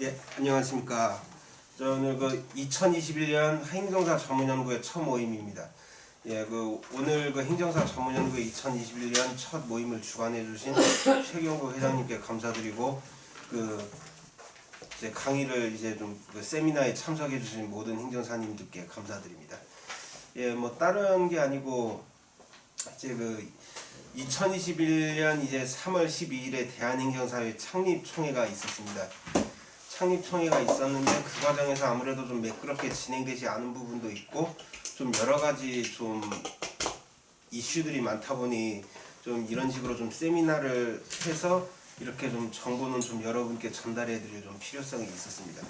예, 안녕하십니까. 저 오늘 그 2021년 행정사 전문연구회 첫 모임입니다. 예, 그 오늘 그 행정사 전문연구회 2021년 첫 모임을 주관해 주신 최경구 회장님께 감사드리고 그 이제 강의를 이제 좀 그 세미나에 참석해 주신 모든 행정사님들께 감사드립니다. 예, 뭐 다른 게 아니고 이제 그 2021년 이제 3월 12일에 대한행정사회 창립총회가 있었습니다. 창립총회가 있었는데 그 과정에서 아무래도 좀 매끄럽게 진행되지 않은 부분도 있고 좀 여러 가지 좀 이슈들이 많다 보니 좀 이런 식으로 좀 세미나를 해서 이렇게 좀 정보는 좀 여러분께 전달해 드릴 좀 필요성이 있었습니다.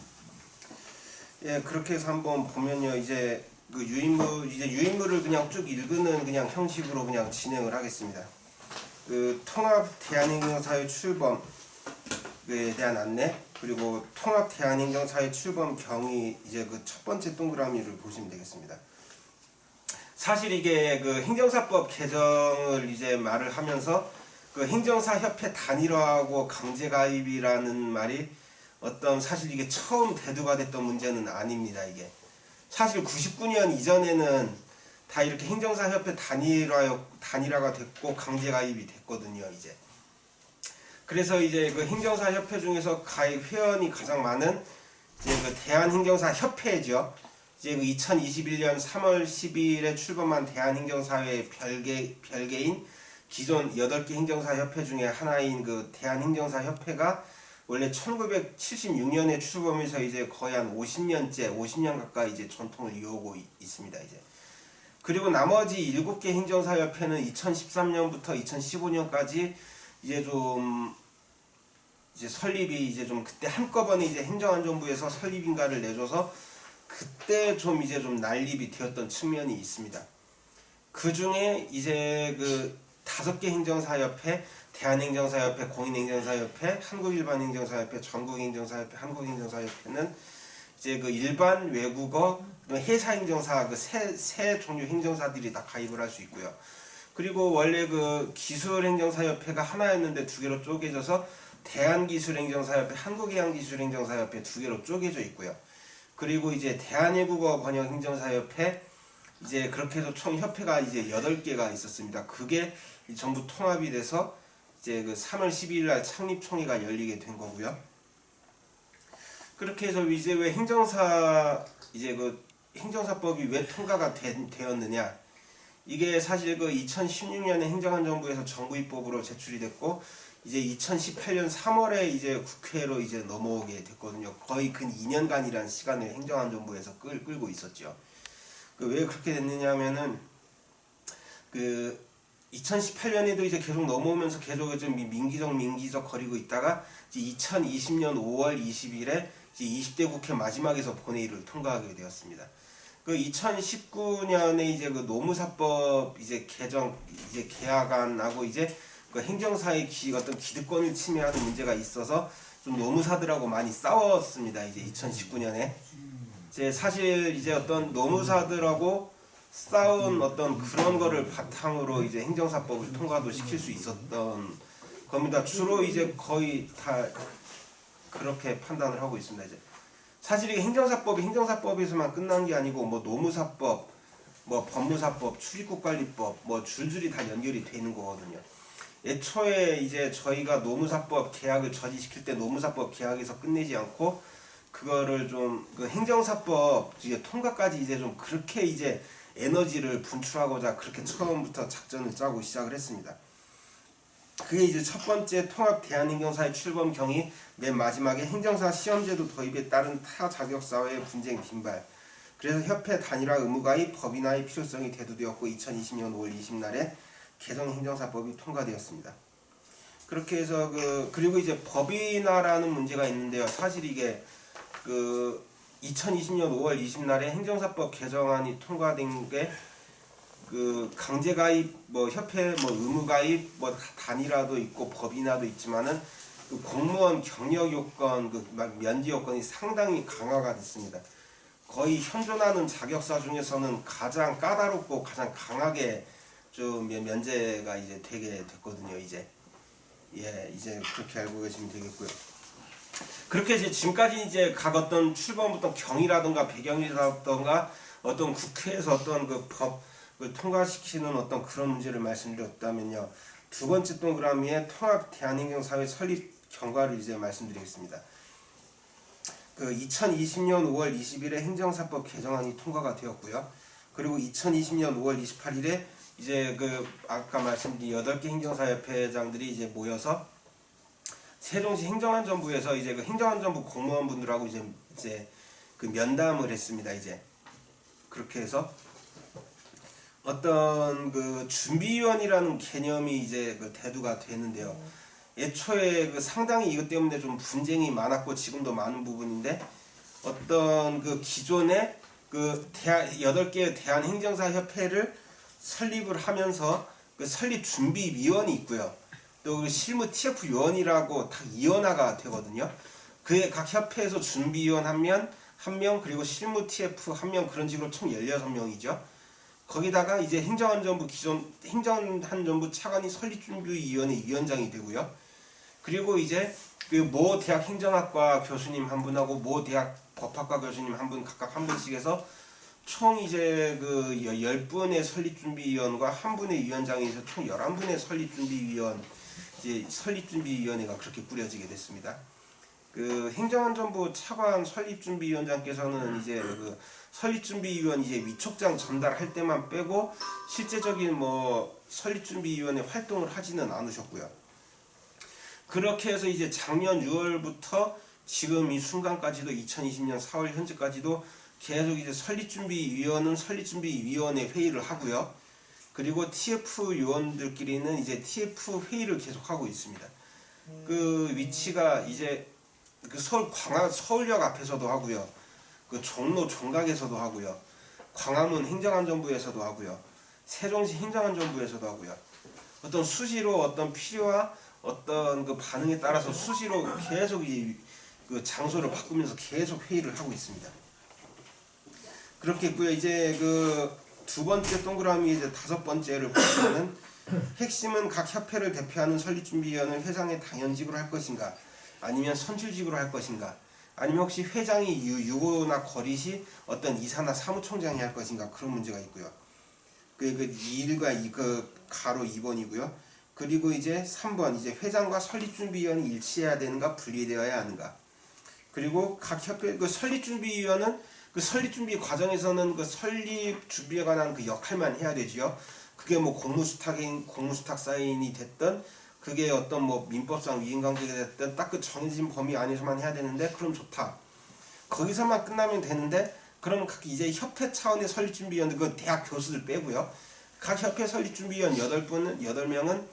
예, 그렇게 해서 한번 보면요. 이제 그 유인물 이제 유인물을 그냥 쭉 읽는 그냥 형식으로 그냥 진행을 하겠습니다. 그 통합 대한행정사회 출범에 대한 안내 그리고 통합 대한행정사회 출범 경위 이제 그 첫 번째 동그라미를 보시면 되겠습니다. 사실 이게 그 행정사법 개정을 이제 말을 하면서 그 행정사 협회 단일화하고 강제 가입이라는 말이 어떤 사실 이게 처음 대두가 됐던 문제는 아닙니다. 이게 사실 99년 이전에는 다 이렇게 행정사 협회 단일화 단일화가 됐고 강제 가입이 됐거든요. 이제 그래서 이제 그 행정사 협회 중에서 가입 회원이 가장 많은 이제 그 대한행정사 협회죠. 이제 그 2021년 3월 12일에 출범한 대한행정사회 별개 별개인 기존 8개 행정사 협회 중에 하나인 그 대한행정사 협회가 원래 1976년에 출범해서 이제 거의 한 50년째, 50년 가까이 이제 전통을 이어오고 있- 있습니다. 이제 그리고 나머지 7개 행정사 협회는 2013년부터 2015년까지 이제 좀 이제 설립이 이제 좀 그때 한꺼번에 이제 행정안전부에서 설립인가를 내줘서 그때 좀 이제 좀 난립이 되었던 측면이 있습니다. 그 중에 이제 그 다섯 개 행정사협회, 대한행정사협회, 공인행정사협회, 한국일반행정사협회, 전국행정사협회, 한국행정사협회는 이제 그 일반 외국어, 회사행정사 그 세 세 종류 행정사들이 다 가입을 할 수 있고요. 그리고 원래 그 기술행정사협회가 하나였는데 두 개로 쪼개져서 대한기술행정사협회, 한국해양기술행정사협회 두 개로 쪼개져 있고요. 그리고 이제 대한외국어 번역행정사협회 이제 그렇게 해서 총 협회가 이제 여덟 개가 있었습니다. 그게 전부 통합이 돼서 이제 그 3월 12일 날 창립 총회가 열리게 된 거고요. 그렇게 해서 이제 왜 행정사 이제 그 행정사법이 왜 통과가 된, 되었느냐? 이게 사실 그 2016년에 행정안전부에서 정부 입법으로 제출이 됐고 이제 2018년 3월에 이제 국회로 이제 넘어오게 됐거든요. 거의 근 2년간이라는 시간을 행정안전부에서 끌, 끌고 있었죠. 그왜 그렇게 됐느냐면은 그 2018년에도 이제 계속 넘어오면서 계속 좀 미- 민기적 민기적 거리고 있다가 이제 2020년 5월 20일에 이제 20대 국회 마지막에서 본회의를 통과하게 되었습니다. 그 2019년에 이제 그 노무사법 이제 개정 이제 개혁안하고 이제 그 행정사의 기, 어떤 기득권을 침해하는 문제가 있어서 좀 노무사들하고 많이 싸웠습니다. 이제 2019년에 이제 사실 이제 어떤 노무사들하고 싸운 어떤 그런 거를 바탕으로 이제 행정사법을 통과도 시킬 수 있었던 겁니다. 주로 이제 거의 다 그렇게 판단을 하고 있습니다. 이제 사실 이게 행정사법이 행정사법에서만 끝난 게 아니고 뭐 노무사법, 뭐 법무사법, 출입국관리법 뭐 줄줄이 다 연결이 되는 거거든요. 애초에 이제 저희가 노무사법 계약을 저지시킬 때 노무사법 계약에서 끝내지 않고 그거를 좀 그 행정사법 이제 통과까지 이제 좀 그렇게 이제 에너지를 분출하고자 그렇게 처음부터 작전을 짜고 시작을 했습니다. 그게 이제 첫 번째 통합 대한행정사의 출범 경위 맨 마지막에 행정사 시험제도 도입에 따른 타 자격 사회의 분쟁 빈발. 그래서 협회 단일화 의무가의 법인화의 필요성이 대두되었고 2020년 5월 20날에 개정 행정사법이 통과되었습니다. 그렇게 해서 그 그리고 이제 법인화라는 문제가 있는데요. 사실 이게 그 2020년 5월 20날에 행정사법 개정안이 통과된 게 그 강제 가입 뭐 협회 뭐 의무 가입 뭐 단일화도 있고 법인화도 있지만은 그 공무원 경력 요건 그막 면제 요건이 상당히 강화가 됐습니다. 거의 현존하는 자격사 중에서는 가장 까다롭고 가장 강하게 좀 면- 면제가 이제 되게 됐거든요. 이제 예, 이제 그렇게 알고 계시면 되겠고요. 그렇게 이제 지금까지 이제 각 어떤 출범부터 경이라든가 배경이라든가 어떤 국회에서 어떤 그법그 통과시키는 어떤 그런 문제를 말씀드렸다면요. 두 번째 동그라미에 통합 대한행정사회 설립 경과를 이제 말씀드리겠습니다. 그 2020년 5월 20일에 행정사법 개정안이 통과가 되었고요. 그리고 2020년 5월 28일에 이제 그 아까 말씀드린 8개 행정사협회장들이 이제 모여서 세종시 행정안전부에서 이제 그 행정안전부 공무원분들하고 이제 이제 그 면담을 했습니다. 이제 그렇게 해서 어떤 그 준비위원이라는 개념이 이제 그 대두가 되는데요. 애초에 그 상당히 이것 때문에 좀 분쟁이 많았고 지금도 많은 부분인데 어떤 그 기존의 그 대한 여덟 개의 대한 행정사 협회를 설립을 하면서 그 설립 준비 위원이 있고요. 또그 실무 TF 위원이라고 다 이원화가 되거든요. 그의 각 협회에서 준비위원 한 명, 한 명, 그리고 실무 TF 한 명 그런 식으로 총 16명이죠. 거기다가 이제 행정안전부 기존 행정안전부 차관이 설립준비위원회 위원장이 되고요. 그리고 이제 그모 대학 행정학과 교수님 한 분하고 모 대학 법학과 교수님 한 분 각각 한 분씩 해서 총 이제 그 여- 10분의 설립준비위원과 한 분의 위원장이 있어 총 11분의 설립준비위원 이제 설립준비위원회가 그렇게 꾸려지게 됐습니다. 그 행정안전부 차관 설립준비위원장께서는 이제 그 설립준비위원 이제 위촉장 전달할 때만 빼고 실제적인 뭐 설립준비위원회 활동을 하지는 않으셨고요. 그렇게 해서 이제 작년 6월부터 지금 이 순간까지도 2020년 4월 현재까지도 계속 이제 설립준비위원은 설립준비위원회 회의를 하고요. 그리고 TF 요원들끼리는 이제 TF 회의를 계속 하고 있습니다. 그 위치가 이제 그 서울 광화 서울역 앞에서도 하고요. 그 종로 종각에서도 하고요. 광화문 행정안전부에서도 하고요. 세종시 행정안전부에서도 하고요. 어떤 수시로 어떤 필요와 어떤 그 반응에 따라서 수시로 계속 이 그 장소를 바꾸면서 계속 회의를 하고 있습니다. 그렇게 있고요. 이제 그 두 번째 동그라미 이제 다섯 번째를 보시면은 핵심은 각 협회를 대표하는 설립준비위원을 회장의 당연직으로 할 것인가 아니면 선출직으로 할 것인가 아니면 혹시 회장이 유, 유고나 거릿이 어떤 이사나 사무총장이 할 것인가 그런 문제가 있고요. 그, 그 1과 2, 그 가로 2번이고요. 그리고 이제 3번 이제 회장과 설립준비위원이 일치해야 되는가 분리되어야 하는가. 그리고 각 협회 그 설립준비위원은 그 설립 준비 과정에서는 그 설립 준비에 관한 그 역할만 해야 되지요. 그게 뭐 공무수탁인 공무수탁 사인이 됐던 그게 어떤 뭐 민법상 위임관계가 됐든 딱 그 정해진 범위 안에서만 해야 되는데 그럼 좋다. 거기서만 끝나면 되는데 그럼 각 이제 협회 차원의 설립준비위원 그 대학 교수들 빼고요. 각 협회 설립준비위원 8분은 8명은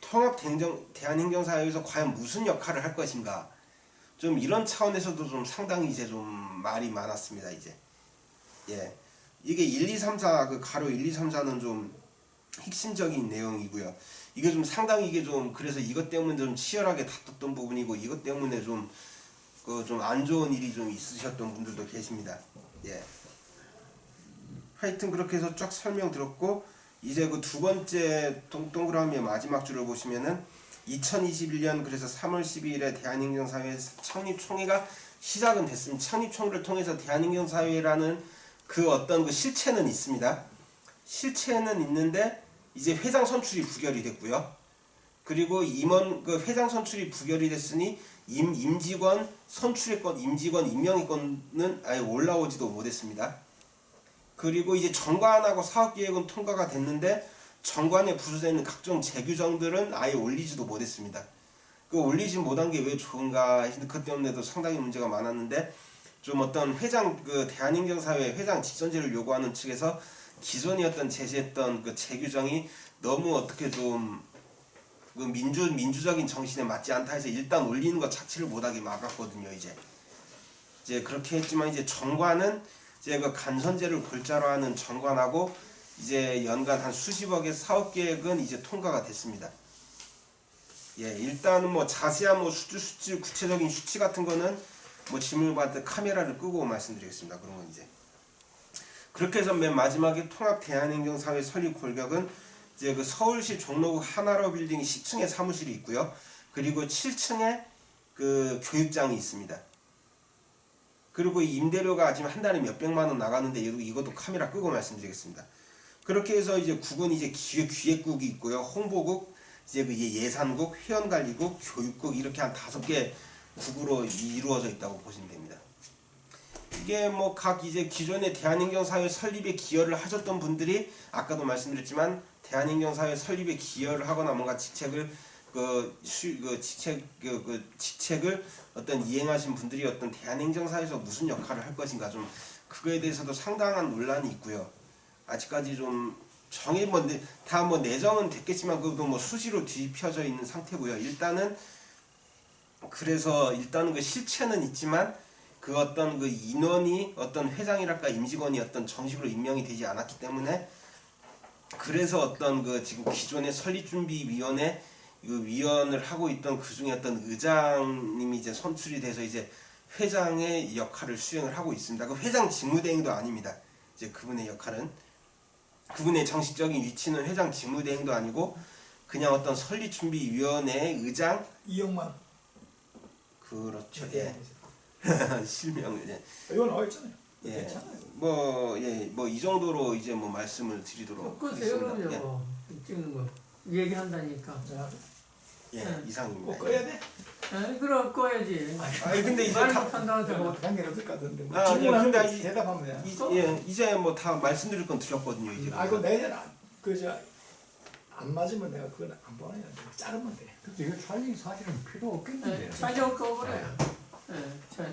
통합 대행정 대한행정사회에서 과연 무슨 역할을 할 것인가? 좀 이런 차원에서도 좀 상당히 이제 좀 말이 많았습니다 이제. 예. 이게 1, 2, 3, 4 그 가로 1, 2, 3, 4는 좀 핵심적인 내용이고요. 이게 좀 상당히 이게 좀 그래서 이것 때문에 좀 치열하게 다퉜던 부분이고 이것 때문에 좀 그 좀 안 좋은 일이 좀 있으셨던 분들도 계십니다. 예. 하여튼 그렇게 해서 쫙 설명 들었고 이제 그 두 번째 동, 동그라미의 마지막 줄을 보시면은 2021년 그래서 3월 12일에 대한행정사회 창립총회가 시작은 됐습니다. 창립총회를 통해서 대한행정사회라는 그 어떤 그 실체는 있습니다. 실체는 있는데 이제 회장 선출이 부결이 됐고요. 그리고 임원 그 회장 선출이 부결이 됐으니 임 임직원 선출의 건 임직원 임명의 건은 아예 올라오지도 못했습니다. 그리고 이제 정관하고 사업계획은 통과가 됐는데 정관에 부수되는 각종 재규정들은 아예 올리지도 못했습니다. 그 올리지 못한 게 왜 좋은가 했는데 그 때문에도 상당히 문제가 많았는데 좀 어떤 회장 그 대한행정사회 회장 직선제를 요구하는 측에서 어떤 제시했던 그 재규정이 너무 어떻게 좀 그 민주 민주적인 정신에 맞지 않다 해서 일단 올리는 것 자체를 못하게 막았거든요 이제 이제 그렇게 했지만 이제 정관은 이제 그 간선제를 골자로 하는 정관하고 이제 연간 한 수십억의 사업 계획은 이제 통과가 됐습니다. 예, 일단은 뭐 자세한 뭐 수치, 수치 구체적인 수치 같은 거는 뭐 질문을 받을 때 카메라를 끄고 말씀드리겠습니다. 그런 건 이제 그렇게 해서 맨 마지막에 통합 대한행정사회 설립 골격은 이제 그 서울시 종로구 하나로 빌딩 10층에 사무실이 있고요. 그리고 7층에 그 교육장이 있습니다. 그리고 이 임대료가 지금 한 달에 몇 백만 원 나가는데 이것도 카메라 끄고 말씀드리겠습니다. 그렇게 해서 이제 국은 이제 기획, 기획국이 있고요, 홍보국, 이제 그 예- 예산국, 회원관리국, 교육국 이렇게 한 다섯 개 국으로 이루어져 있다고 보시면 됩니다. 이게 뭐 각 이제 기존의 대한인경 사회 설립에 기여를 하셨던 분들이 아까도 말씀드렸지만 대한인경 사회 설립에 기여를 하거나 뭔가 직책을 그, 수, 그 직책 그, 그 직책을 어떤 이행하신 분들이 어떤 대한행정사에서 무슨 역할을 할 것인가 좀 그거에 대해서도 상당한 논란이 있고요. 아직까지 좀 정해 뭐다뭐 내정은 됐겠지만 그것도 뭐 수시로 뒤집혀져 있는 상태고요. 일단은 그래서 일단은 그 실체는 있지만 그 어떤 그 인원이 어떤 회장이랄까 임직원이 어떤 정식으로 임명이 되지 않았기 때문에 그래서 어떤 그 지금 기존의 설립준비위원회 그 위원을 하고 있던 그 중에 어떤 의장님이 이제 선출이 돼서 이제 회장의 역할을 수행을 하고 있습니다. 그 회장 직무대행도 아닙니다. 이제 그분의 역할은 그분의 정식적인 위치는 회장 직무대행도 아니고 그냥 어떤 설립준비위원회의 의장 이영만 그렇죠. 예. 실명 예. 이거 나와 있잖아요. 예. 괜찮아요. 뭐 예, 뭐 이 정도로 이제 뭐 말씀을 드리도록 끄세요 하겠습니다. 그럼요 찍는 거 얘기한다니까 자, 예, 예 네. 이상입니다. 꼭 꺼야 돼? 에 그럼 꺼야지 아니 근데 이제 말 다 못한다고 내가 뭐 하고 관계 없을 것 같은데 뭐 아, 예, 질문하는 근데 거 이- 대답하면 돼. 이, 예, 이제 뭐 다 말씀드릴 건 드렸거든요. 이제. 아 이거 내년 그저 안 맞으면 내가 그건 안 보내야 돼. 자르면 돼. 근데 이거 촬영이 사실은 필요 없겠는데. 자격 꺼버려요 예, 자,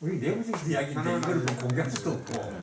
우리 내부적인 이야기인데 이거를 뭐 공개할 수도 없고.